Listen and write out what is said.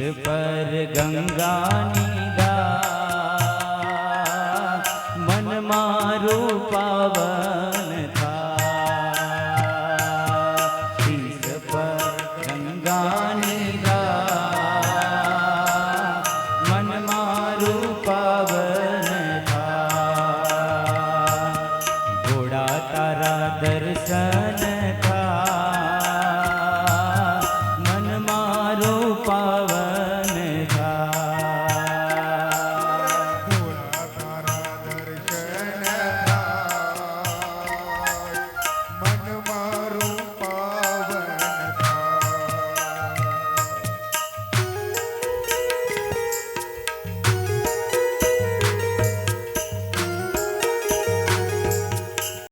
पर गंगा नीला मन मारू पावन था। इस पर गंगा नीला मन मारू पावन था। घोड़ा तारा दर्शन